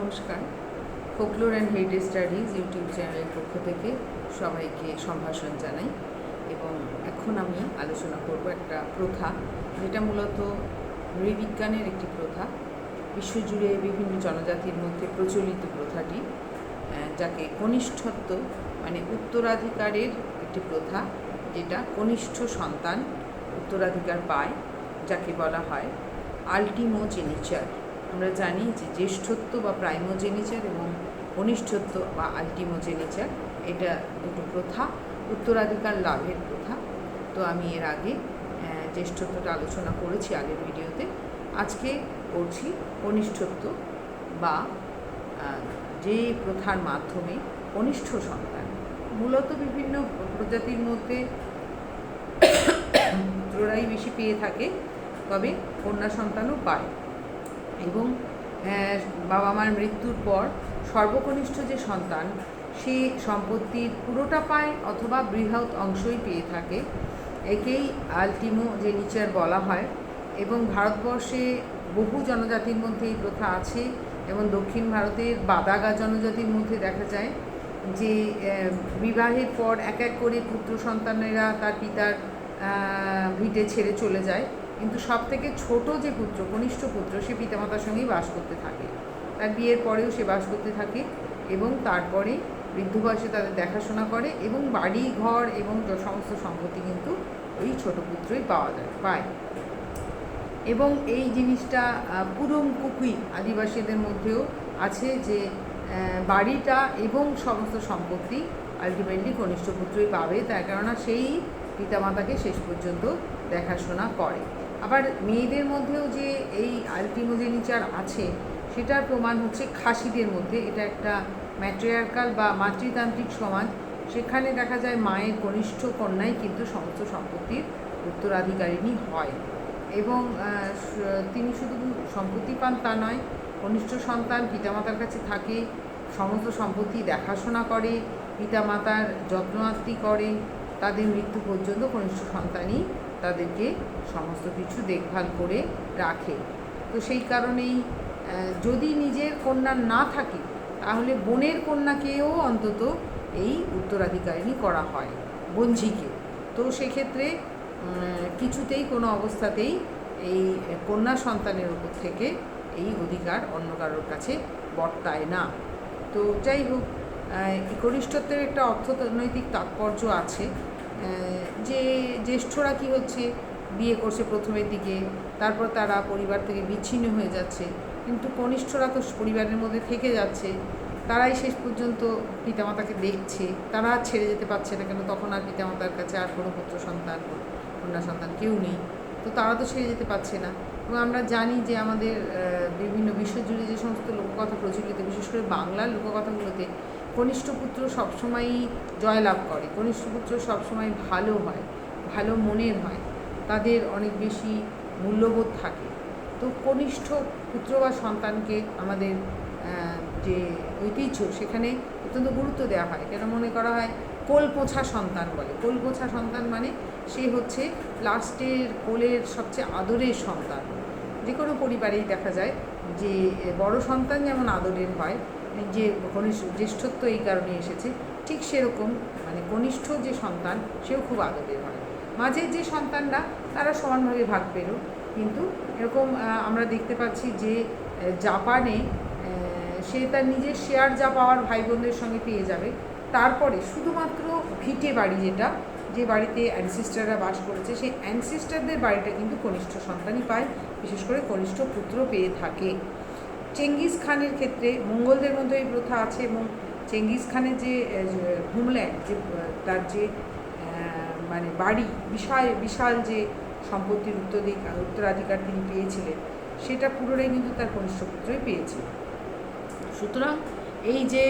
নমস্কার। Folklore and heritage studies YouTube চ্যানেলের পক্ষ থেকে সবাইকে সম্ভাষণ জানাই এবং এখন আমি আলোচনা করব একটা প্রথা যেটা মূলত নৃবিজ্ঞানের একটি প্রথা। বিশ্বজুড়ে বিভিন্ন জনজাতির মধ্যে প্রচলিত প্রথাটি যাকে কনিষ্ঠত্ব মানে উত্তরাধিকারের একটি প্রথা, যেটা কনিষ্ঠ সন্তান উত্তরাধিকার পায়, যাকে বলা হয় আল্টিমোজেনিচার। আমরা জানি যে জ্যেষ্ঠত্ব বা প্রাইমোজেনিচার এবং কনিষ্ঠত্ব বা আল্টিমোজেনিচার, এটা দুটো প্রথা, উত্তরাধিকার লাভের প্রথা। তো আমি এর আগে জ্যেষ্ঠত্বটা আলোচনা করেছি আগের ভিডিওতে। আজকে করছি কনিষ্ঠত্ব বা যে প্রথার মাধ্যমে কনিষ্ঠ সন্তান। মূলত বিভিন্ন প্রজাতির মধ্যে পুত্ররাই বেশি পেয়ে থাকে, তবে কন্যা সন্তানও পায়। এবং বাবা মার মৃত্যুর পর সর্বকনিষ্ঠ যে সন্তান, সে সম্পত্তির পুরোটা পায় অথবা বৃহৎ অংশই পেয়ে থাকে। একেই আলটিমো যে নিচার বলা হয় এবং ভারতবর্ষে বহু জনজাতির মধ্যে এই প্রথা আছে এবং দক্ষিণ ভারতের বাদাগা জনজাতির মধ্যে দেখা যায় যে বিবাহের পর এক এক করে পুত্র সন্তানেরা তার পিতার ভিটে ছেড়ে চলে যায়। কিন্তু সব থেকে ছোট যে পুত্র, কনিষ্ঠ পুত্র, সে পিতামাতার সঙ্গেই বাস করতে থাকে। তার বিয়ের পরেও সে বাস করতে থাকে এবং তারপরে বৃদ্ধ বয়সে তাদের দেখাশোনা করে এবং বাড়ি, ঘর এবং সমস্ত সম্পত্তি কিন্তু ওই ছোট পুত্রই পাওয়া যায়, পায়। এবং এই জিনিসটা পুরম কুকুই আদিবাসীদের মধ্যেও আছে যে বাড়িটা এবং সমস্ত সম্পত্তি আলটিমেটলি কনিষ্ঠ পুত্রই পাবে, তার কেননা সেই পিতামাতাকে শেষ পর্যন্ত দেখাশোনা করে। আবার মেয়েদের মধ্যেও যে এই আলটিমোজেনিচার আছে, সেটার প্রমাণ হচ্ছে খাসিদের মধ্যে। এটা একটা ম্যাট্রিয়ার্কাল বা মাতৃতান্ত্রিক সমাজ। সেখানে দেখা যায় মায়ের কনিষ্ঠ কন্যাই কিন্তু সমস্ত সম্পত্তির উত্তরাধিকারিণী হয়। এবং তিনি শুধু সম্পত্তি পান তা নয়, কনিষ্ঠ সন্তান পিতামাতার কাছে থাকে, সমস্ত সম্পত্তি দেখাশোনা করে, পিতামাতার যত্নার্তি করে, তাদের মৃত্যু পর্যন্ত কনিষ্ঠ সন্তানই তাদেরকে সমস্ত কিছু দেখভাল করে রাখে। তো সেই কারণেই যদি নিজের কন্যা না থাকে, তাহলে বোনের কন্যাকেও অন্তত এই উত্তরাধিকারিণী করা হয় বঞ্ঝিকে তো সেক্ষেত্রে কিছুতেই কোনো অবস্থাতেই এই কন্যা সন্তানের উপর থেকে এই অধিকার অন্য কারোর কাছে বর্তায় না। তো যাই হোক কনিষ্ঠত্বের একটা অর্থনৈতিক তাৎপর্য আছে। যে জ্যেষ্ঠরা কি হচ্ছে, বিয়ে করছে প্রথমের দিকে, তারপর তারা পরিবার থেকে বিচ্ছিন্ন হয়ে যাচ্ছে, কিন্তু কনিষ্ঠরা তো পরিবারের মধ্যে থেকে যাচ্ছে, তারাই শেষ পর্যন্ত পিতামাতাকে দেখছে, তারা আর ছেড়ে যেতে পারছে না কেন? তখন আর পিতামাতার কাছে আর কোনো পুত্র সন্তান, কন্যা সন্তান কেউ নেই। তো তারা তো ছেড়ে যেতে পারছে না। এবং আমরা জানি যে আমাদের বিভিন্ন বিশ্বজুড়ে যে সমস্ত লোককথা প্রচলিত, বিশেষ করে বাংলার লোককথাগুলোতে কনিষ্ঠ পুত্র সবসময়ই জয়লাভ করে। কনিষ্ঠ পুত্র সবসময় ভালো হয়, ভালো মনের হয়, তাদের অনেক বেশি মূল্যবোধ থাকে। তো কনিষ্ঠ পুত্র বা সন্তানকে আমাদের যে ঐতিহ্য সেখানে অত্যন্ত গুরুত্ব দেওয়া হয়। কেন মনে করা হয়? কোল পোছা সন্তান বলে। কোল পোছা সন্তান মানে সে হচ্ছে লাস্টের কোলের সবচেয়ে আদরের সন্তান। যে কোনো পরিবারেই দেখা যায় যে বড় সন্তান যেমন আদরের হয় যে কনিষ্ঠ জ্যেষ্ঠত্ব এই কারণে এসেছে, ঠিক সেরকম মানে কনিষ্ঠ যে সন্তান, সেও খুব আদরের হয়। মাঝের যে সন্তানরা, তারা সমানভাবে ভাগ পেল, কিন্তু এরকম আমরা দেখতে পাচ্ছি যে জাপানে সে তার নিজের শেয়ার যা পাওয়ার ভাই বোনদের সঙ্গে পেয়ে যাবে, তারপরে শুধুমাত্র ভিটে বাড়ি যেটা, যে বাড়িতে অ্যানসিস্টাররা বাস করেছে, সেই অ্যানসিস্টারদের বাড়িটা কিন্তু কনিষ্ঠ সন্তানই পায়, বিশেষ করে কনিষ্ঠ পুত্র পেয়ে থাকে। চেঙ্গিস খানের ক্ষেত্রে মঙ্গলদের মধ্যে এই প্রথা আছে এবং চেঙ্গিস খানের যে হোমল্যান্ড, যে, তার যে মানে বাড়ি, বিশাল বিশাল যে সম্পত্তির উত্তরাধিকার উত্তরাধিকার তিনি পেয়েছিলেন, সেটা পুরোটাই কিন্তু তার কনিষ্ঠ পুত্রই পেয়েছে। সুতরাং এই যে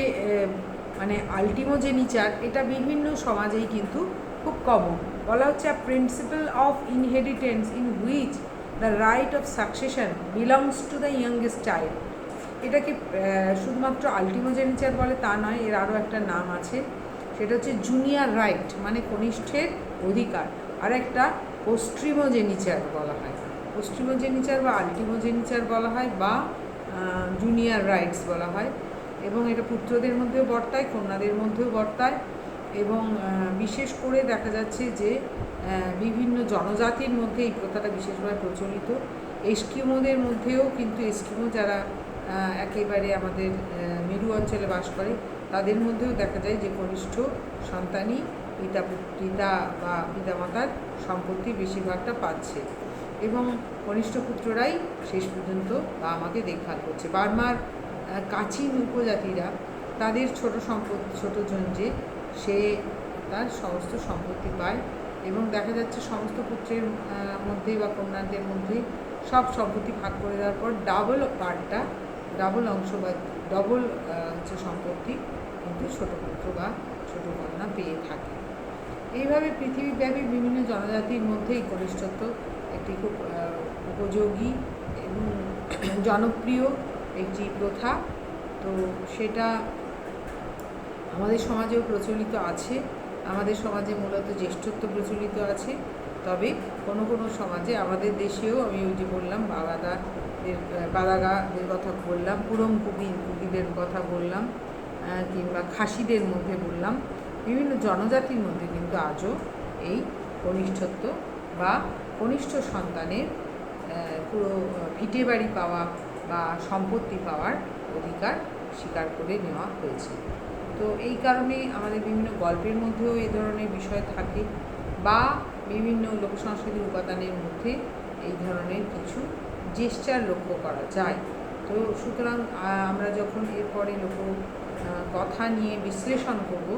মানে আলটিমোজেনিচার এটা বিভিন্ন সমাজেই কিন্তু খুব কমন বলা হচ্ছে a principle of inheritance in which the right of succession belongs to the youngest child এটাকে শুধুমাত্র আলটিমোজেনিচার বলে তা নয়, এর আরও একটা নাম আছে। সেটা হচ্ছে জুনিয়র রাইট মানে কনিষ্ঠের অধিকার। আর একটা পোস্ট্রিমোজেনিচার বলা হয়। পোস্ট্রিমোজেনিচার বা আলটিমোজেনিচার বলা হয় বা জুনিয়র রাইটস বলা হয়। এবং এটা পুত্রদের মধ্যেও বর্তায়, কন্যাদের মধ্যেও বর্তায়। এবং বিশেষ করে দেখা যাচ্ছে যে বিভিন্ন জনজাতির মধ্যে এই প্রথাটা বিশেষভাবে প্রচলিত। এস্কিমোদের মধ্যেও কিন্তু এস্কিমো যারা একেবারে আমাদের মেরু অঞ্চলে বাস করে। তাদের মধ্যেও দেখা যায় যে কনিষ্ঠ সন্তানই পিতা পিতা বা পিতামাতার সম্পত্তি বেশিরভাগটা পাচ্ছে এবং কনিষ্ঠ পুত্ররাই শেষ পর্যন্ত বা আমাকে দেখভাল করছে। বার্মার কাচিন উপজাতিরা তাদের ছোট সম্পত্তি ছোটজন যে সে তার সমস্ত সম্পত্তি পায় এবং দেখা যাচ্ছে সমস্ত পুত্রের আহ, মধ্যে বা কন্যাদের মধ্যে সব সম্পত্তি ভাগ করে দেওয়ার পর ডাবল পার্টটা ডাবল অংশ বা ডবল হচ্ছে সম্পত্তি কিন্তু ছোট পুত্র বা ছোট কন্যা পেয়ে থাকে। এইভাবে পৃথিবীব্যাপী বিভিন্ন জনজাতির মধ্যেই কনিষ্ঠত্ব একটি খুব উপযোগী এবং জনপ্রিয় একটি প্রথা। তো সেটা আমাদের সমাজেও প্রচলিত আছে। আমাদের সমাজে মূলত জ্যেষ্ঠত্ব প্রচলিত আছে। তবে কোনো কোনো সমাজে আমাদের দেশেও আমি ওই যে বললাম, বাগাদাদের বাদাগাদের কথা বললাম, পুরম কুকি কুকিদের কথা বললাম কিংবা খাসিদের মধ্যে বললাম, বিভিন্ন জনজাতির মধ্যে কিন্তু আজও এই কনিষ্ঠত্ব বা কনিষ্ঠ সন্তানের পুরো ভিটে বাড়ি পাওয়া বা সম্পত্তি পাওয়ার অধিকার স্বীকার করে নেওয়া হয়েছে। তো এই কারণে আমাদের বিভিন্ন গল্পের মধ্যেও এই ধরনের বিষয় থাকে বা বিভিন্ন লোক সংস্কৃতির উপাদানের মধ্যে এই ধরনের কিছু জেস্টার লক্ষ্য করা যায়। তো সুতরাং আমরা যখন এরপরে লোক কথা নিয়ে বিশ্লেষণ করব